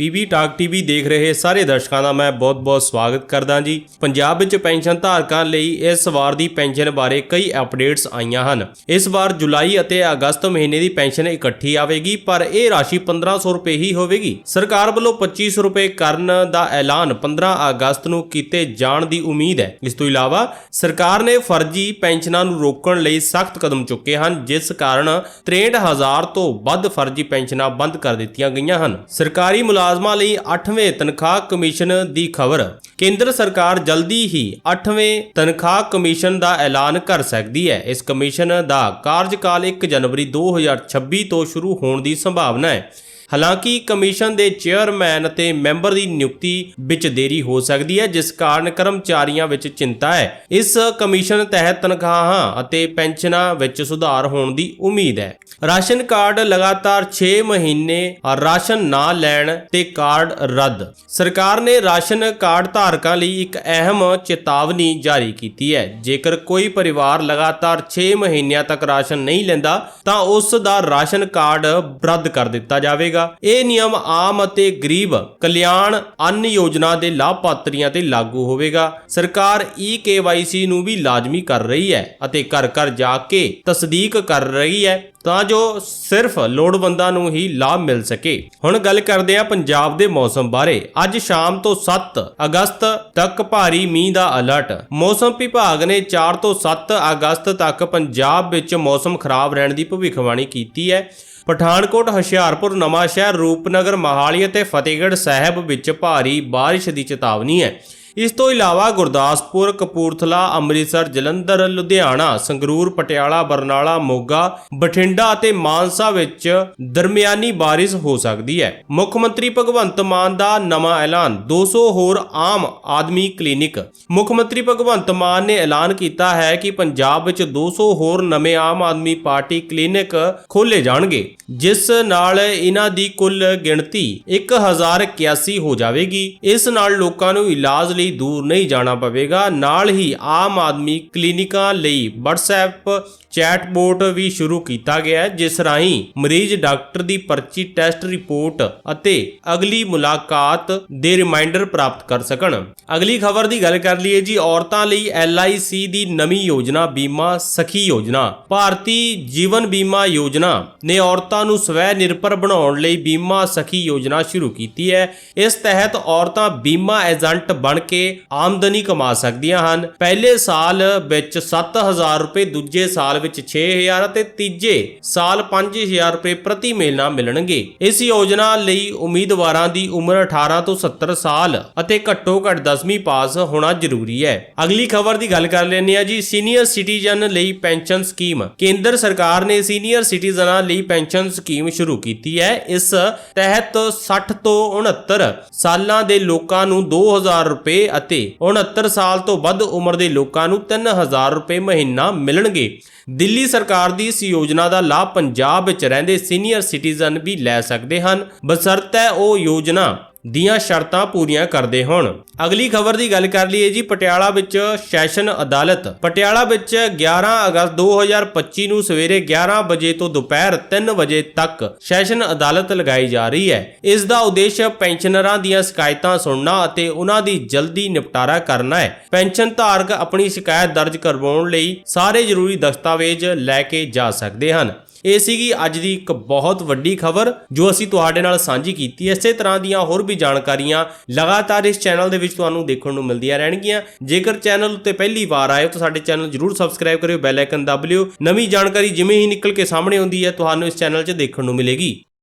PB talk TV ਦੇਖ ਰਹੇ ਸਾਰੇ ਦਰਸ਼ਕਾਂ ਦਾ ਮੈਂ ਬਹੁਤ-ਬਹੁਤ ਸਵਾਗਤ ਕਰਦਾ ਜੀ। ਪੰਜਾਬ ਵਿੱਚ ਪੈਨਸ਼ਨ ਧਾਰਕਾਂ ਲਈ ਇਸ ਵਾਰ ਦੀ ਪੈਨਸ਼ਨ ਬਾਰੇ ਕਈ ਅਪਡੇਟਸ ਆਈਆਂ ਹਨ। ਇਸ ਵਾਰ ਜੁਲਾਈ ਅਤੇ ਅਗਸਤ ਮਹੀਨੇ ਦੀ ਪੈਨਸ਼ਨ ਇਕੱਠੀ ਆਵੇਗੀ, ਪਰ ਇਹ ਰਾਸ਼ੀ 1500 ਰੁਪਏ ਹੀ ਹੋਵੇਗੀ। ਸਰਕਾਰ ਵੱਲੋਂ 2500 ਰੁਪਏ ਕਰਨ ਦਾ ਐਲਾਨ 15 ਅਗਸਤ ਨੂੰ ਕੀਤੇ ਜਾਣ ਦੀ ਉਮੀਦ ਹੈ। ਇਸ ਤੋਂ ਇਲਾਵਾ ਸਰਕਾਰ ਨੇ ਫਰਜ਼ੀ ਪੈਨਸ਼ਨਾਂ ਨੂੰ ਰੋਕਣ ਲਈ ਸਖਤ ਕਦਮ ਚੁੱਕੇ ਹਨ, ਜਿਸ ਕਾਰਨ 63000 ਤੋਂ ਵੱਧ ਫਰਜ਼ੀ ਪੈਨਸ਼ਨਾਂ ਬੰਦ ਕਰ ਦਿੱਤੀਆਂ ਗਈਆਂ ਹਨ। ਸਰਕਾਰੀ ਮੁਲਾਜ਼ਮ ਮੁਲਾਜ਼ਮਾਂ ਲਈ 8ਵੇਂ ਤਨਖਾਹ ਕਮਿਸ਼ਨ ਦੀ ਖਬਰ। ਕੇਂਦਰ ਸਰਕਾਰ ਜਲਦੀ ਹੀ 8ਵੇਂ ਤਨਖਾਹ ਕਮਿਸ਼ਨ ਦਾ ਐਲਾਨ ਕਰ ਸਕਦੀ ਹੈ। ਇਸ ਕਮਿਸ਼ਨ ਦਾ ਕਾਰਜਕਾਲ 1 ਜਨਵਰੀ 2026 ਤੋਂ ਸ਼ੁਰੂ ਹੋਣ ਦੀ ਸੰਭਾਵਨਾ ਹੈ। ਹਾਲਾਂਕਿ ਕਮਿਸ਼ਨ ਦੇ ਚੇਅਰਮੈਨ ਅਤੇ ਮੈਂਬਰ ਦੀ ਨਿਯੁਕਤੀ ਵਿੱਚ ਦੇਰੀ ਹੋ ਸਕਦੀ ਹੈ, ਜਿਸ ਕਾਰਨ ਕਰਮਚਾਰੀਆਂ ਵਿੱਚ ਚਿੰਤਾ ਹੈ। ਇਸ ਕਮਿਸ਼ਨ ਤਹਿਤ ਤਨਖਾਹਾਂ ਅਤੇ ਪੈਨਸ਼ਨਾਂ ਵਿੱਚ ਸੁਧਾਰ ਹੋਣ ਦੀ ਉਮੀਦ ਹੈ। ਰਾਸ਼ਨ ਕਾਰਡ ਲਗਾਤਾਰ 6 ਮਹੀਨੇ ਰਾਸ਼ਨ ਨਾ ਲੈਣ ਤੇ ਕਾਰਡ ਰੱਦ। ਸਰਕਾਰ ਨੇ ਰਾਸ਼ਨ ਕਾਰਡ ਧਾਰਕਾਂ ਲਈ ਇੱਕ ਅਹਿਮ ਚੇਤਾਵਨੀ ਜਾਰੀ ਕੀਤੀ ਹੈ। ਜੇਕਰ ਕੋਈ ਪਰਿਵਾਰ ਲਗਾਤਾਰ 6 ਮਹੀਨਿਆਂ ਤੱਕ ਰਾਸ਼ਨ ਨਹੀਂ ਲੈਂਦਾ, ਤਾਂ ਉਸ ਦਾ ਰਾਸ਼ਨ ਕਾਰਡ ਰੱਦ ਕਰ ਦਿੱਤਾ ਜਾਵੇਗਾ। ਇਹ ਨਿਯਮ ਆਮ ਅਤੇ ਗਰੀਬ ਕਲਿਆਣ ਅੰਨ ਯੋਜਨਾ ਦੇ ਲਾਭਪਾਤਰੀਆਂ ਤੇ ਲਾਗੂ ਹੋਵੇਗਾ। ਸਰਕਾਰ ਈ KYC ਨੂੰ ਵੀ ਲਾਜ਼ਮੀ ਕਰ ਰਹੀ ਹੈ ਅਤੇ ਘਰ ਘਰ ਜਾ ਕੇ ਤਸਦੀਕ ਕਰ ਰਹੀ ਹੈ ਤਾਂ ਜੋ ਸਿਰਫ ਲੋੜਵੰਦਾਂ ਨੂੰ ਹੀ ਲਾਭ ਮਿਲ ਸਕੇ। ਹੁਣ ਗੱਲ ਕਰਦੇ ਹਾਂ ਪੰਜਾਬ ਦੇ ਮੌਸਮ ਬਾਰੇ। ਅੱਜ ਸ਼ਾਮ ਤੋਂ 7 ਅਗਸਤ ਤੱਕ ਭਾਰੀ ਮੀਂਹ ਦਾ ਅਲਰਟ। ਮੌਸਮ ਵਿਭਾਗ ਨੇ 4 ਤੋਂ 7 ਅਗਸਤ ਤੱਕ ਪੰਜਾਬ ਵਿੱਚ ਮੌਸਮ ਖਰਾਬ ਰਹਿਣ ਦੀ ਭਵਿੱਖਬਾਣੀ ਕੀਤੀ ਹੈ। ਪਠਾਨਕੋਟ ਹੁਸ਼ਿਆਰਪੁਰ ਨਵਾਂਸ਼ਹਿਰ ਰੂਪਨਗਰ ਮਹਾਲੀ ਅਤੇ ਫਤਿਹਗੜ੍ਹ ਸਾਹਿਬ ਵਿੱਚ ਭਾਰੀ ਬਾਰਿਸ਼ ਦੀ ਚੇਤਾਵਨੀ ਹੈ। ਇਸ ਤੋਂ ਇਲਾਵਾ ਗੁਰਦਾਸਪੁਰ, ਕਪੂਰਥਲਾ, ਅੰਮ੍ਰਿਤਸਰ, ਜਲੰਧਰ, ਲੁਧਿਆਣਾ, ਸੰਗਰੂਰ, ਪਟਿਆਲਾ, ਬਰਨਾਲਾ, ਮੋਗਾ, ਬਠਿੰਡਾ ਅਤੇ ਮਾਨਸਾ ਵਿੱਚ ਦਰਮਿਆਨੀ ਬਾਰਿਸ਼ ਹੋ ਸਕਦੀ ਹੈ। ਮੁੱਖ ਮੰਤਰੀ ਭਗਵੰਤ ਮਾਨ ਦਾ ਨਵਾਂ ਐਲਾਨ 200 ਹੋਰ ਆਮ ਆਦਮੀ ਕਲੀਨਿਕ। ਮੁੱਖ ਮੰਤਰੀ ਭਗਵੰਤ ਮਾਨ ਨੇ ਐਲਾਨ ਕੀਤਾ ਹੈ ਕਿ ਪੰਜਾਬ ਵਿੱਚ 200 ਹੋਰ ਨਵੇਂ ਆਮ ਆਦਮੀ ਪਾਰਟੀ ਕਲੀਨਿਕ ਖੋਲੇ ਜਾਣਗੇ, ਜਿਸ ਨਾਲ ਇਹਨਾਂ ਦੀ ਕੁੱਲ ਗਿਣਤੀ 1081 ਹੋ ਜਾਵੇਗੀ। ਇਸ ਨਾਲ ਲੋਕਾਂ ਨੂੰ ਇਲਾਜ ਲਈ ਦੂਰ ਨਹੀਂ ਜਾਣਾ ਪਵੇਗਾ। ਨਾਲ ਹੀ ਆਮ ਆਦਮੀ ਕਲੀਨਿਕਾਂ ਲਈ WhatsApp ਚੈਟਬੋਟ ਵੀ ਸ਼ੁਰੂ ਕੀਤਾ ਗਿਆ ਹੈ, ਜਿਸ ਰਾਹੀਂ ਮਰੀਜ਼ ਡਾਕਟਰ ਦੀ ਪਰਚੀ, ਟੈਸਟ ਰਿਪੋਰਟ ਅਤੇ ਅਗਲੀ ਮੁਲਾਕਾਤ ਦੇ ਰਿਮਾਈਂਡਰ ਪ੍ਰਾਪਤ ਕਰ ਸਕਣ। ਅਗਲੀ ਖਬਰ ਦੀ ਗੱਲ ਕਰ ਲਈਏ ਜੀ, ਔਰਤਾਂ ਲਈ LIC ਦੀ ਨਵੀਂ ਯੋਜਨਾ, ਬੀਮਾ ਸਖੀ ਯੋਜਨਾ। ਭਾਰਤੀ ਜੀਵਨ ਬੀਮਾ ਯੋਜਨਾ ਨੇ ਔਰਤਾਂ ਨੂੰ ਸਵੈ ਨਿਰਭਰ ਬਣਾਉਣ ਲਈ ਬੀਮਾ ਸਖੀ ਯੋਜਨਾ ਸ਼ੁਰੂ ਕੀਤੀ ਹੈ। ਇਸ ਤਹਿਤ ਔਰਤਾਂ ਬੀਮਾ ਏਜੰਟ ਬਣ ਕੇ ਆਮਦਨੀ ਕਮਾ ਸਕਦੀਆਂ ਹਨ। ਪਹਿਲੇ ਸਾਲ ਵਿੱਚ 7000 ਰੁਪਏ, ਦੂਜੇ ਸਾਲ ਵਿੱਚ 6000 ਅਤੇ ਤੀਜੇ ਸਾਲ 5000 ਰੁਪਏ ਪ੍ਰਤੀ ਮਹੀਨਾ ਮਿਲਣਗੇ। ਇਸ ਯੋਜਨਾ ਲਈ ਉਮੀਦਵਾਰਾਂ ਦੀ ਉਮਰ 18 ਤੋਂ 70 ਸਾਲ ਅਤੇ ਘੱਟੋ ਘੱਟ 10ਵੀਂ ਪਾਸ ਹੋਣਾ ਜ਼ਰੂਰੀ ਹੈ। ਅਗਲੀ ਖਬਰ ਦੀ ਗੱਲ ਕਰ ਲੈਂਦੇ ਆ ਜੀ। ਸੀਨੀਅਰ ਸਿਟੀਜ਼ਨ ਲਈ ਪੈਨਸ਼ਨ ਸਕੀਮ। ਕੇਂਦਰ ਸਰਕਾਰ ਨੇ ਸੀਨੀਅਰ ਸਿਟੀਜ਼ਨਾਂ ਲਈ ਪੈਨਸ਼ਨ ਸਕੀਮ ਸ਼ੁਰੂ ਕੀਤੀ ਹੈ। ਇਸ ਤਹਿਤ 60 ਤੋਂ 69 ਸਾਲਾਂ ਦੇ ਲੋਕਾਂ ਨੂੰ 2000 ਰੁਪਏ ਅਤੇ 69 ਸਾਲ ਤੋਂ ਵੱਧ ਉਮਰ ਦੇ ਲੋਕਾਂ ਨੂੰ 3000 ਰੁਪਏ ਮਹੀਨਾ ਮਿਲਣਗੇ। ਦਿੱਲੀ ਸਰਕਾਰ ਦੀ ਇਸ ਯੋਜਨਾ ਦਾ ਲਾਭ ਪੰਜਾਬ ਵਿੱਚ ਰਹਿੰਦੇ ਸੀਨੀਅਰ ਸਿਟੀਜ਼ਨ ਵੀ ਲੈ ਸਕਦੇ ਹਨ। ਬਸਰਤ ਹੈ ਉਹ ਯੋਜਨਾ ਦੀਆਂ ਸ਼ਰਤਾਂ ਪੂਰੀਆਂ ਕਰਦੇ ਹੋਣ। ਅਗਲੀ ਖਬਰ ਦੀ ਗੱਲ ਕਰ ਲਈਏ ਜੀ, ਪਟਿਆਲਾ ਵਿੱਚ ਸੈਸ਼ਨ ਅਦਾਲਤ। ਪਟਿਆਲਾ ਵਿੱਚ 11 ਅਗਸਤ 2025 ਨੂੰ ਸਵੇਰੇ 11 ਵਜੇ ਤੋਂ ਦੁਪਹਿਰ 3 ਵਜੇ ਤੱਕ ਸੈਸ਼ਨ ਅਦਾਲਤ ਲਗਾਈ ਜਾ ਰਹੀ ਹੈ। ਇਸ ਦਾ ਉਦੇਸ਼ ਪੈਨਸ਼ਨਰਾਂ ਦੀਆਂ ਸ਼ਿਕਾਇਤਾਂ ਸੁਣਨਾ ਅਤੇ ਉਹਨਾਂ ਦੀ ਜਲਦੀ ਨਿਪਟਾਰਾ ਕਰਨਾ ਹੈ। ਪੈਨਸ਼ਨ ਧਾਰਕ ਆਪਣੀ ਸ਼ਿਕਾਇਤ ਦਰਜ ਕਰਵਾਉਣ ਲਈ ਸਾਰੇ ਜ਼ਰੂਰੀ ਦਸਤਾਵੇਜ਼ ਲੈ ਕੇ ਜਾ ਸਕਦੇ ਹਨ। ਇਹ ਸੀਗੀ ਅੱਜ ਦੀ ਇੱਕ ਬਹੁਤ ਵੱਡੀ ਖਬਰ, ਜੋ ਅਸੀਂ ਤੁਹਾਡੇ ਨਾਲ ਸਾਂਝੀ ਕੀਤੀ। ਹੈ ਇਸੇ ਤਰ੍ਹਾਂ ਦੀਆਂ ਹੋਰ ਵੀ ਜਾਣਕਾਰੀਆਂ ਲਗਾਤਾਰ ਇਸ ਚੈਨਲ ਦੇ ਵਿੱਚ ਤੁਹਾਨੂੰ ਦੇਖਣ ਨੂੰ ਮਿਲਦੀਆਂ ਰਹਿਣਗੀਆਂ। ਜੇਕਰ ਚੈਨਲ ਉੱਤੇ ਪਹਿਲੀ ਵਾਰ ਆਏ ਹੋ, ਤਾਂ ਸਾਡੇ ਚੈਨਲ ਜਰੂਰ ਸਬਸਕ੍ਰਾਈਬ ਕਰਿਓ, ਬੈਲ ਆਈਕਨ ਦਬ ਲਿਓ। ਨਵੀਂ ਜਾਣਕਾਰੀ ਜਿਵੇਂ ਹੀ ਨਿਕਲ ਕੇ ਸਾਹਮਣੇ ਆਉਂਦੀ ਹੈ, ਤੁਹਾਨੂੰ ਇਸ ਚੈਨਲ 'ਚ ਦੇਖਣ ਨੂੰ ਮਿਲੇਗੀ।